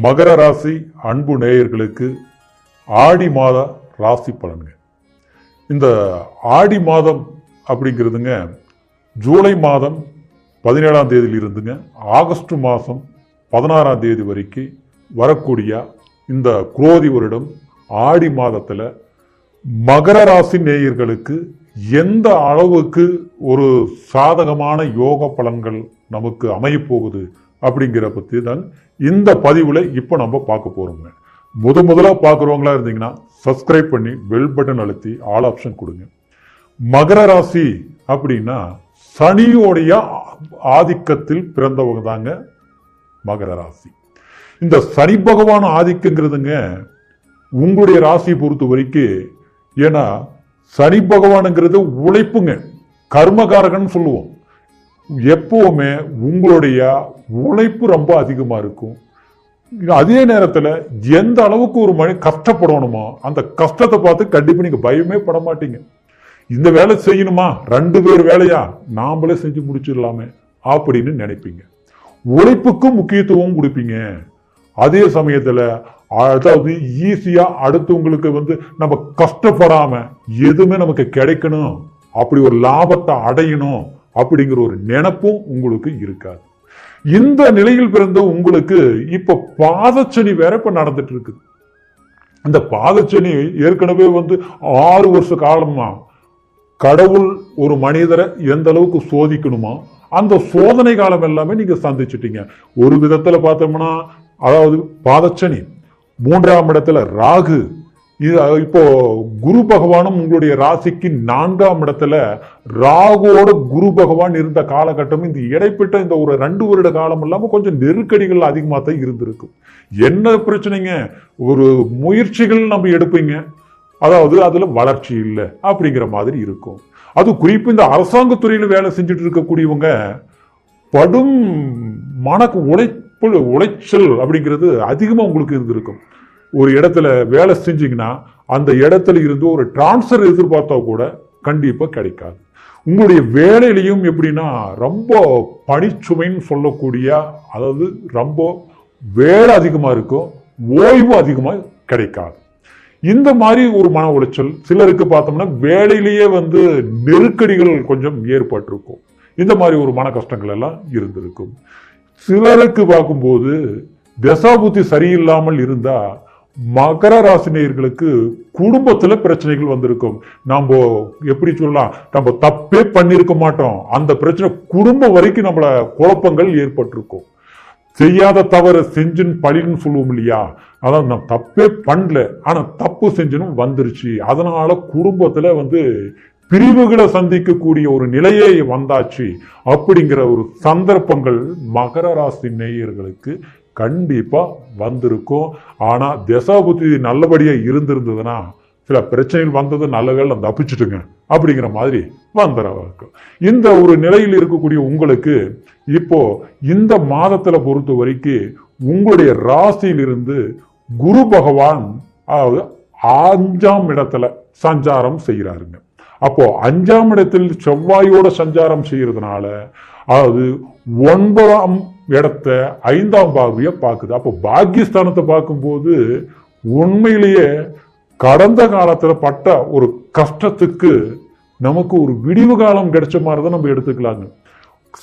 மகர ராசி அன்பு நேயர்களுக்கு ஆடி மாத ராசி பலன்கள். இந்த ஆடி மாதம் அப்படிங்கிறதுங்க ஜூலை மாதம் பதினேழாம் தேதியிலிருந்துங்க ஆகஸ்ட் மாதம் பதினாறாம் தேதி வரைக்கும் வரக்கூடிய இந்த குரோதி வருடம் ஆடி மாதத்தில் மகர ராசி நேயர்களுக்கு எந்த அளவுக்கு ஒரு சாதகமான யோக பலன்கள் நமக்கு அமையப்போகுது அப்படிங்கிற பற்றி தான் இந்த பதிவில் இப்போ நம்ம பார்க்க போகிறோங்க முத முதலாக பார்க்குறவங்களா இருந்தீங்கன்னா சப்ஸ்கிரைப் பண்ணி பெல் பட்டன் அழுத்தி ஆல் ஆப்ஷன் கொடுங்க. மகர ராசி அப்படின்னா சனியோடைய ஆதிக்கத்தில் பிறந்தவங்க தாங்க மகர ராசி. இந்த சனி பகவான் ஆதிக்கங்கிறதுங்க உங்களுடைய ராசியை பொறுத்த வரைக்கும் ஏன்னா சனி பகவானுங்கிறது உழைப்புங்க. கர்மகாரகன் சொல்லுவோம். எப்பவுமே உங்களுடைய உழைப்பு ரொம்ப அதிகமாக இருக்கும். அதே நேரத்தில் எந்த அளவுக்கு ஒரு மணி கஷ்டப்படணுமோ அந்த கஷ்டத்தை பார்த்து கண்டிப்பாக நீங்கள் பயமே பட மாட்டீங்க. இந்த வேலை செய்யணுமா? ரெண்டு பேர் வேலையா? நாமளே செஞ்சு முடிச்சிடலாமே அப்படின்னு நினைப்பீங்க. உழைப்புக்கும் முக்கியத்துவம் கொடுப்பீங்க. அதே சமயத்துல அதாவது ஈஸியா அடுத்தவங்களுக்கு வந்து நம்ம கஷ்டப்படாம எதுவுமே நமக்கு கிடைக்கணும் அப்படி ஒரு லாபத்தை அடையணும் அப்படிங்கிற ஒரு நினைப்பும் உங்களுக்கு இருக்காது. இந்த நிலையில் பிறந்த உங்களுக்கு இப்ப பாதச்சனி வேற இப்ப நடந்துட்டு இருக்கு இந்த பாதச்சனி ஏற்கனவே வந்து ஆறு வருஷ காலமா கடவுள் ஒரு மனிதரை எந்த அளவுக்கு சோதிக்கணுமோ? அந்த சோதனை காலம் எல்லாமே நீங்க சந்திச்சுட்டீங்க. ஒரு விதத்துல பார்த்தோம்னா அதாவது பாதச்சனி மூன்றாம் இடத்துல ராகு. இது இப்போ குரு பகவானும் உங்களுடைய ராசிக்கு நான்காம் இடத்துல ராகுவோட குரு பகவான் இருந்த காலகட்டம் இந்த இடைப்பட்ட இந்த ஒரு ரெண்டு வருட காலம் இல்லாம கொஞ்சம் நெருக்கடிகள் அதிகமாக தான் இருந்திருக்கும் என்ன பிரச்சனைங்க? ஒரு முயற்சிகள் நம்ம எடுப்பீங்க. அதாவது அதுல வளர்ச்சி இல்லை அப்படிங்கிற மாதிரி இருக்கும். அது குறிப்பு இந்த அரசாங்கத்துறையில வேலை செஞ்சுட்டு இருக்கக்கூடியவங்க படும் மனக்கு உழைப்பு உளைச்சல் அப்படிங்கிறது அதிகமாக உங்களுக்கு இருந்திருக்கும். ஒரு இடத்துல வேலை செஞ்சிங்கன்னா அந்த இடத்துல இருந்து ஒரு டிரான்ஸ்ஃபர் எதிர்பார்த்தா கூட கண்டிப்பாக கிடைக்காது. உங்களுடைய வேலையிலையும் எப்படின்னா ரொம்ப பணிச்சுமைன்னு சொல்லக்கூடிய அதாவது ரொம்ப வேலை அதிகமாக இருக்கும் ஓய்வு அதிகமாக கிடைக்காது. இந்த மாதிரி ஒரு மன உளைச்சல் சிலருக்கு பார்த்தோம்னா வேலையிலேயே வந்து நெருக்கடிகள் கொஞ்சம் ஏற்பட்டிருக்கும். இந்த மாதிரி ஒரு மன கஷ்டங்கள் எல்லாம் இருந்திருக்கும். சிலருக்கு பார்க்கும்போது தசாபுத்தி சரியில்லாமல் இருந்தா மகர ராசினியர்களுக்கு குடும்பத்துல பிரச்சனைகள் வந்திருக்கும். நாம் எப்படி சொல்லலாம்? நம்ம தப்பே பண்ணியிருக்க மாட்டோம். அந்த பிரச்சனை குடும்பம் வரைக்கும் நம்மள குழப்பங்கள் ஏற்பட்டிருக்கும். செய்யாத தவறு செஞ்சுன்னு பழின்னு சொல்லுவோம் இல்லையா? அதான் நான் தப்பே பண்ணல. ஆனால் தப்பு செஞ்சுன்னு வந்துருச்சு. அதனால குடும்பத்தில் வந்து பிரிவுகளை சந்திக்கக்கூடிய ஒரு நிலையே வந்தாச்சு. அப்படிங்கிற ஒரு சந்தர்ப்பங்கள் மகர ராசி நேயர்களுக்கு கண்டிப்பாக வந்திருக்கும். ஆனால் தசாபுத்தி நல்லபடியாக இருந்திருந்ததுன்னா சில பிரச்சனைகள் வந்தது நல்ல வேலை தப்பிச்சுட்டுங்க. அப்படிங்கிற மாதிரி வந்துடும் இந்த ஒரு நிலையில் இருக்கக்கூடிய உங்களுக்கு இப்போ இந்த மாதத்துல பொறுத்த வரைக்கும் உங்களுடைய ராசியிலிருந்து குரு பகவான் அதாவது அஞ்சாம் இடத்துல சஞ்சாரம் செய்கிறாருங்க. அப்போ அஞ்சாம் இடத்தில் செவ்வாயோட சஞ்சாரம் செய்யறதுனால அதாவது ஒன்பதாம் இடத்த ஐந்தாம் பார்வையை பார்க்குது. அப்போ பாக்கியஸ்தானத்தை பார்க்கும்போது உண்மையிலேயே கடந்த காலத்துல பட்ட ஒரு கஷ்டத்துக்கு நமக்கு ஒரு விடிவு காலம் கிடைச்ச மாதிரி தான் நம்ம எடுத்துக்கலாங்க.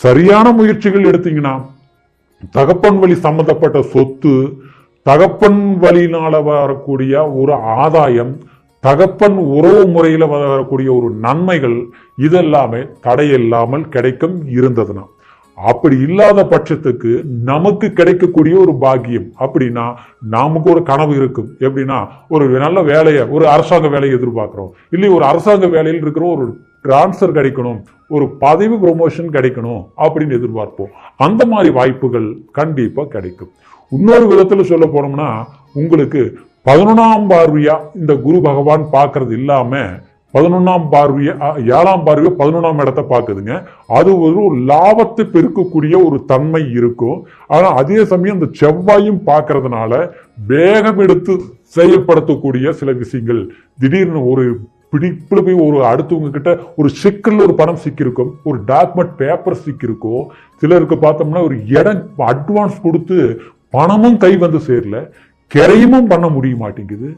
சரியான முயற்சிகள் எடுத்தீங்கன்னா தகப்பன் வழி சம்பந்தப்பட்ட சொத்து தகப்பன் வழியினால வரக்கூடிய ஒரு ஆதாயம் தகப்பன் உறவு முறையில் வரக்கூடிய ஒரு நன்மைகள் இதெல்லாமே தடையில்லாமல் கிடைக்கும் இருந்ததுனா அப்படி இல்லாத பட்சத்துக்கு நமக்கு கிடைக்கக்கூடிய ஒரு பாக்கியம் அப்படின்னா நமக்கு ஒரு கனவு இருக்கும். எப்படின்னா ஒரு நல்ல வேலையை ஒரு அரசாங்க வேலையை எதிர்பார்க்கிறோம். இல்லை ஒரு அரசாங்க வேலையில் இருக்கிற ஒரு டிரான்ஸ்ஃபர் கிடைக்கணும் ஒரு பதவி ப்ரொமோஷன் கிடைக்கணும் அப்படின்னு எதிர்பார்ப்போம். அந்த மாதிரி வாய்ப்புகள் கண்டிப்பா கிடைக்கும். இன்னொரு விதத்துல சொல்ல போனோம்னா உங்களுக்கு பதினொன்றாம் பார்வையா இந்த குரு பகவான் பார்க்கறது இல்லாம பதினொன்னாம் பார்வைய ஏழாம் பார்வைய பதினொன்றாம் இடத்தை பார்க்குதுங்க. அது ஒரு லாபத்தை பெருக்கக்கூடிய ஒரு தன்மை இருக்கும். ஆனால் அதே சமயம் அந்த செவ்வாயும் பார்க்கறதுனால வேகம் எடுத்து செயல்படுத்தக்கூடிய சில விஷயங்கள். திடீர்னு ஒரு பிடிப்பில் போய் ஒரு அடுத்தவங்க கிட்ட ஒரு சிக்கலில் ஒரு பணம் சிக்கியிருக்கும். ஒரு டாக்குமெண்ட் பேப்பர் சிக்கியிருக்கும் சிலருக்கு பார்த்தோம்னா ஒரு இடம் அட்வான்ஸ் கொடுத்து பணமும் கை வந்து சேரல. கிரையமும் பண்ண முடிய மாட்டேங்குது.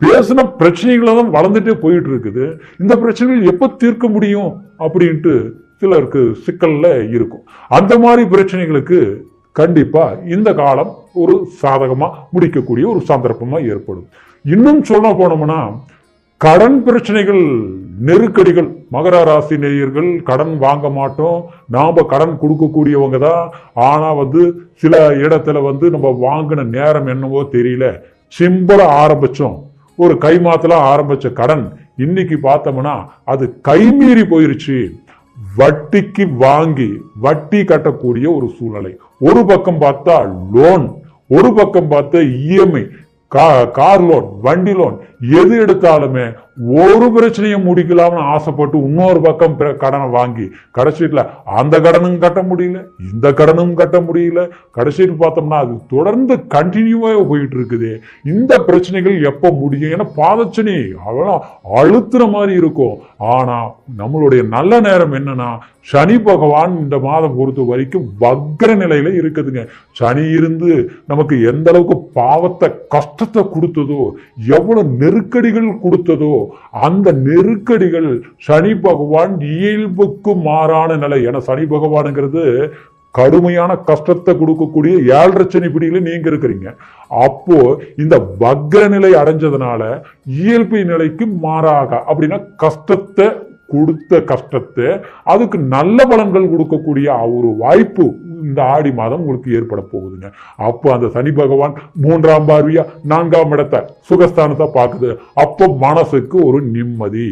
பேசின பிரச்சனைகளை தான் வளர்ந்துட்டே போயிட்டு இருக்குது இந்த பிரச்சனைகள் எப்போ தீர்க்க முடியும் அப்படின்ட்டு சிலருக்கு சிக்கல்ல இருக்கும். அந்த மாதிரி பிரச்சனைகளுக்கு கண்டிப்பா இந்த காலம் ஒரு சாதகமா முடிக்கக்கூடிய ஒரு சந்தர்ப்பமா ஏற்படும். இன்னும் சொல்ல போனோம்னா கடன் பிரச்சனைகள் நெருக்கடிகள் மகர ராசி நேயர்கள் கடன் வாங்க மாட்டோம். நாம் கடன் கொடுக்கக்கூடியவங்க தான். ஆனால் வந்து சில இடத்துல வந்து நம்ம வாங்கின நேரம் என்னவோ தெரியல. சிம்பிளா ஆரம்பித்தோம் ஒரு கைமாத்தல ஆரம்பிச்ச கடன் இன்னைக்கு பார்த்தோம்னா அது கைமீறி போயிருச்சு. வட்டிக்கு வாங்கி வட்டி கட்டக்கூடிய ஒரு சூழ்நிலை. ஒரு பக்கம் பார்த்தா லோன் ஒரு பக்கம் பார்த்தா இஎம்ஐ கார் லோன் வண்டி லோன் எது எடுத்தாலுமே ஒரு பிரச்சனையும் முடிக்கலாம்னு ஆசைப்பட்டு இன்னொரு பக்கம் கடனை வாங்கி கடைசியில் அந்த கடனும் கட்ட முடியல இந்த கடனும் கட்ட முடியல. கடைசியில் பார்த்தோம்னா அது தொடர்ந்து கண்டினியூவாக போயிட்டு இருக்குது இந்த பிரச்சனைகள் எப்போ முடியும்? ஏன்னா பாதச்சனி அவ்வளோ அழுத்துற மாதிரி இருக்கும். ஆனால் நம்மளுடைய நல்ல நேரம் என்னன்னா சனி பகவான் இந்த மாதம் பொறுத்த வரைக்கும் வக்ர நிலையில இருக்குதுங்க. சனி இருந்து நமக்கு எந்த அளவுக்கு பாவத்தை கஷ்டத்தை கொடுத்ததோ எவ்வளவு நெருக்கடிகள் கொடுத்ததோ அந்த நெருக்கடிகள் சனி பகவான் இயல்புக்கு மாறான நிலை. ஏன்னா சனி பகவானுங்கிறது கடுமையான கஷ்டத்தை கொடுக்கக்கூடிய ஏழரை சனி பிடியில நீங்க இருக்கிறீங்க. அப்போ இந்த வக்ர நிலை அடைஞ்சதுனால இயல்பு நிலைக்கு மாறாக அப்படின்னா கஷ்டத்தை கொடுத்த கஷ்டத்தை அதுக்கு நல்ல பலன்கள் கொடுக்கக்கூடிய ஒரு வாய்ப்பு இந்த ஆடி மாதம் உங்களுக்கு ஏற்பட போகுதுங்க. அப்போ அந்த சனி பகவான் மூன்றாம் பார்வையா நான்காம் இடத்தை சுகஸ்தானத்தை பார்க்குது. அப்போ மனசுக்கு ஒரு நிம்மதி.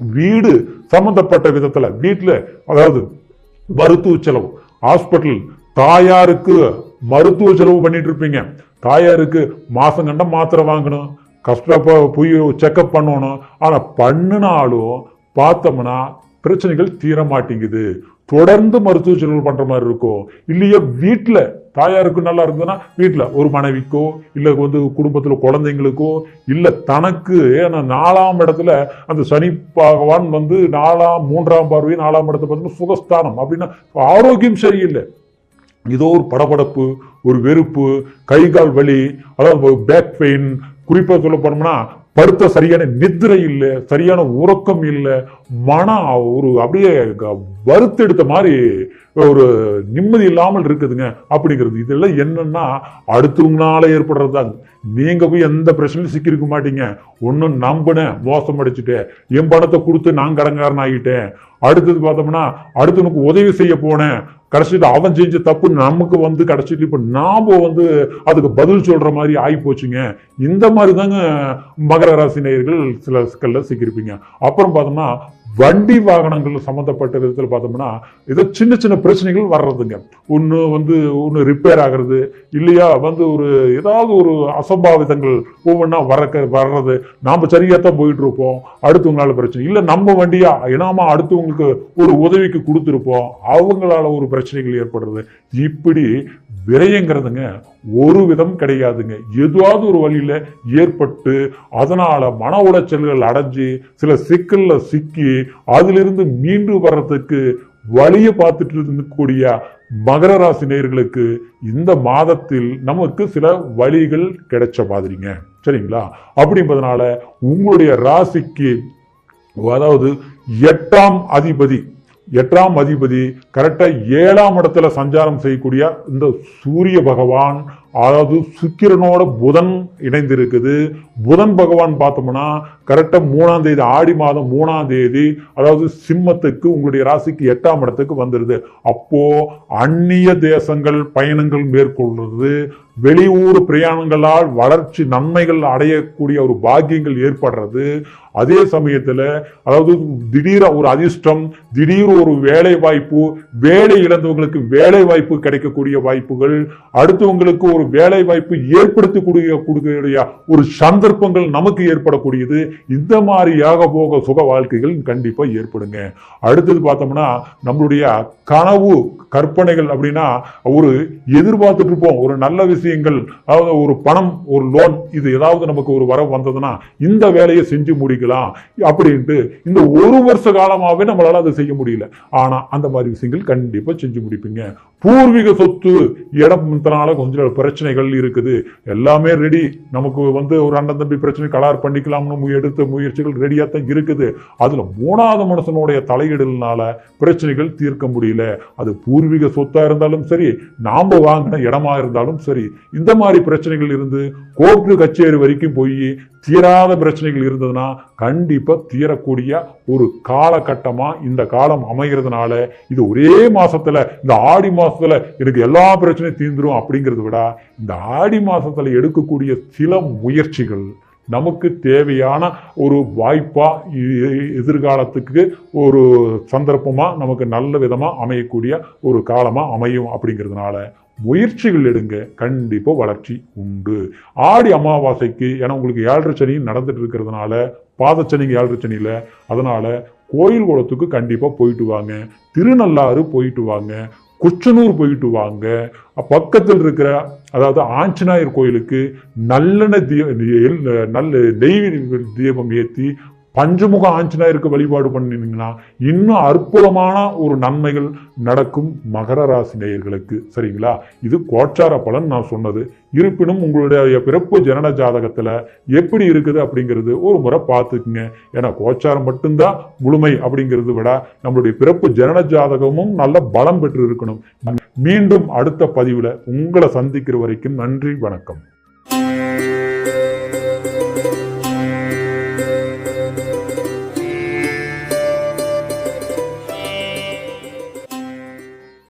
வீடு சம்பந்தப்பட்ட விதத்தில் வீட்டில் அதாவது மருத்துவ செலவு ஹாஸ்பிட்டல் தாயாருக்கு மருத்துவ செலவு பண்ணிட்டு இருப்பீங்க. தாயாருக்கு மாசம் கண்ட மாத்திரை வாங்கணும் கஷ்டப்ப போய் செக்கப் பண்ணணும். ஆனால் பண்ணினாலும் பார்த்தோம்னா பிரச்சனைகள் தீர மாட்டேங்குது தொடர்ந்து மருத்துவ செலவு பண்ற மாதிரி இருக்கோ இல்லையா வீட்டுல தாயாருக்கு நல்லா இருந்ததுன்னா வீட்டுல ஒரு மனைவிக்கோ இல்ல வந்து குடும்பத்துல குழந்தைங்களுக்கோ இல்ல தனக்கு ஏன்னா நாலாம் இடத்துல அந்த சனி பகவான் வந்து நாலாம் மூன்றாம் பார்வை நாலாம் இடத்துல பார்த்தீங்கன்னா சுகஸ்தானம் அப்படின்னா ஆரோக்கியம் சரியில்லை. ஏதோ ஒரு படபடப்பு ஒரு வெறுப்பு கை கால் வலி அதாவது பேக் பெயின் குறிப்பாக சொல்ல போனோம்னா படுத்த சரியான நித்திரை இல்லை சரியான உறக்கம் இல்லை மனம் ஒரு அப்படியே க- வறுத்தெடுத்த மாதிரி ஒரு நிம்மதி இல்லாமல் இருக்குதுங்க அப்படிங்கிறது. இதெல்லாம் என்னன்னா அடுத்தவங்களால ஏற்படுறது நீங்க போய் எந்த பிரச்சனையும் சிக்கியிருக்க மாட்டீங்க. ஒன்றும் நம்பினேன் மோசம் அடிச்சுட்டேன் என் பணத்தை கொடுத்து நான் கடங்காரன் ஆகிட்டேன் அடுத்தது பார்த்தோம்னா அடுத்தவனுக்கு உதவி செய்ய போனேன். கடைசியில் அவன் செஞ்ச தப்பு நமக்கு வந்து கடைசியில் இப்ப நாம வந்து அதுக்கு பதில் சொல்ற மாதிரி ஆகி போச்சுங்க. இந்த மாதிரி தாங்க மகர ராசி நேயர்கள் சில சிக்கலில் சிக்கியிருப்பீங்க. அப்புறம் பார்த்தோம்னா வண்டி வாகனங்கள் சம்மந்தப்பட்ட விதத்தில் பார்த்தோம்னா ஏதோ சின்ன சின்ன பிரச்சனைகள் வர்றதுங்க. ஒன்று வந்து ஒன்று ரிப்பேர் ஆகிறது இல்லையா வந்து ஒரு ஏதாவது ஒரு அசம்பாவிதங்கள் ஒவ்வொன்றா வரக்க வர்றது. நாம் சரியாக தான் போயிட்டு இருப்போம் அடுத்தவங்களால பிரச்சனை. இல்லை நம்ம வண்டியா இனாமா அடுத்தவங்களுக்கு ஒரு உதவிக்கு கொடுத்துருப்போம் அவங்களால ஒரு பிரச்சனைகள் ஏற்படுறது. இப்படி விரயங்கிறதுங்க ஒரு விதம் கிடையாதுங்க. ஏதாவது ஒரு வழியில் ஏற்பட்டு அதனால் மன உளைச்சல்கள் அடைஞ்சு சில சிக்கலில் சிக்கி அதிலிருந்து மீண்டு வர்றதுக்கு வழியை பார்த்துட்டு இருக்கக்கூடிய மகர ராசி நேர்களுக்கு இந்த மாதத்தில் நமக்கு சில வழிகள் கிடைச்ச மாதிரிங்க. சரிங்களா? அப்படின்றதுனால உங்களுடைய ராசிக்கு அதாவது எட்டாம் அதிபதி எட்டாம் அதிபதி கரெக்டா ஏழாம் இடத்துல சஞ்சாரம் செய்யக்கூடிய இந்த சூரிய பகவான் அதாவது சுக்கிரனோட புதன் இணைந்திருக்குது. புதன் பகவான் பார்த்தோம்னா கரெக்டாக மூணாம் தேதி ஆடி மாதம் மூணாம் தேதி அதாவது சிம்மத்துக்கு உங்களுடைய ராசிக்கு எட்டாம் இடத்துக்கு வந்துடுது அப்போ அந்நிய தேசங்கள் பயணங்கள் மேற்கொள்றது வெளியூர் பிரயாணங்களால் வளர்ச்சி நன்மைகள் அடையக்கூடிய ஒரு பாக்கியங்கள் ஏற்படுறது அதே சமயத்துல அதாவது திடீர ஒரு அதிர்ஷ்டம் திடீர் ஒரு வேலை வாய்ப்பு வேலை இழந்தவங்களுக்கு வேலை வாய்ப்பு கிடைக்கக்கூடிய வாய்ப்புகள் அடுத்தவங்களுக்கு ஒரு வேலை வாய்ப்பு ஏற்படுத்தி கொடுக்கக்கூடிய ஒரு சந்தர்ப்பங்கள் நமக்கு ஏற்படக்கூடியது இந்த மாதிரியாக போக சுக வாழ்க்கைகள் கண்டிப்பா ஏற்படுங்க. அடுத்தது பார்த்தோம்னா நம்மளுடைய கனவு கற்பனைகள் அப்படின்னா ஒரு எதிர்பார்த்துட்டு இருப்போம். ஒரு நல்ல விஷயங்கள் அதாவது ஒரு பணம் ஒரு லோன் இது ஏதாவது நமக்கு ஒரு வரவு வந்ததுன்னா இந்த வேலையை செஞ்சு முடிக்க செய்வீங்களா அப்படின்ட்டு இந்த ஒரு வருஷ காலமாகவே நம்மளால் அதை செய்ய முடியல. ஆனால் அந்த மாதிரி விஷயங்கள் கண்டிப்பாக செஞ்சு முடிப்பீங்க. பூர்வீக சொத்து இடத்தினால கொஞ்சம் பிரச்சனைகள் இருக்குது. எல்லாமே ரெடி நமக்கு வந்து ஒரு அண்ணன் தம்பி பிரச்சனை கலார் பண்ணிக்கலாம்னு எடுத்த முயற்சிகள் ரெடியாக தான் இருக்குது. அதில் மூணாவது மனுஷனுடைய தலையீடுனால பிரச்சனைகள் தீர்க்க முடியல. அது பூர்வீக சொத்தாக இருந்தாலும் சரி நாம் வாங்கின இடமா இருந்தாலும் சரி இந்த மாதிரி பிரச்சனைகள் இருந்து கோர்ட்டு கச்சேரி வரைக்கும் போய் தீராத பிரச்சனைகள் இருந்ததுன்னா கண்டிப்பாக தீரக்கூடிய ஒரு காலகட்டமாக இந்த காலம் அமைகிறதுனால இது ஒரே மாதத்தில் இந்த ஆடி மாதத்தில் எனக்கு எல்லா பிரச்சனையும் தீர்ந்துடும் அப்படிங்கிறத விட இந்த ஆடி மாதத்தில் எடுக்கக்கூடிய சில முயற்சிகள் நமக்கு தேவையான ஒரு வாய்ப்பாக எதிர்காலத்துக்கு ஒரு சந்தர்ப்பமாக நமக்கு நல்ல விதமாக அமையக்கூடிய ஒரு காலமாக அமையும் அப்படிங்கிறதுனால முயற்சிகள் எடுங்க. கண்டிப்பாக வளர்ச்சி உண்டு. ஆடி அமாவாசைக்கு ஏன்னா உங்களுக்கு ஏழரை சனியும் நடந்துட்டு இருக்கிறதுனால பாதச்சனிக்கு ஏழரை சனியில அதனால கோயில் குளத்துக்கு கண்டிப்பாக போயிட்டு வாங்க திருநள்ளாறு போயிட்டு வாங்க குச்சனூர் போயிட்டு வாங்க பக்கத்தில் இருக்கிற அதாவது ஆஞ்சநாயர் கோயிலுக்கு நல்லெண்ணெய் தீ நல்ல நெய் தீபம் ஏற்றி பஞ்சமுக ஆஞ்சநாயருக்கு வழிபாடு பண்ணினீங்கன்னா இன்னும் அற்புதமான ஒரு நன்மைகள் நடக்கும் மகர ராசி நேயர்களுக்கு. சரிங்களா? இது கோச்சார பலன் நான் சொன்னது. இருப்பினும் உங்களுடைய பிறப்பு ஜனன ஜாதகத்தில் எப்படி இருக்குது அப்படிங்கிறது ஒரு முறை பார்த்துக்குங்க. ஏன்னா கோச்சாரம் மட்டும்தான் முழுமை அப்படிங்கிறது விட நம்மளுடைய பிறப்பு ஜனன ஜாதகமும் நல்ல பலம் பெற்று இருக்கணும் மீண்டும் அடுத்த பதிவில் உங்களை சந்திக்கிற வரைக்கும் நன்றி வணக்கம்.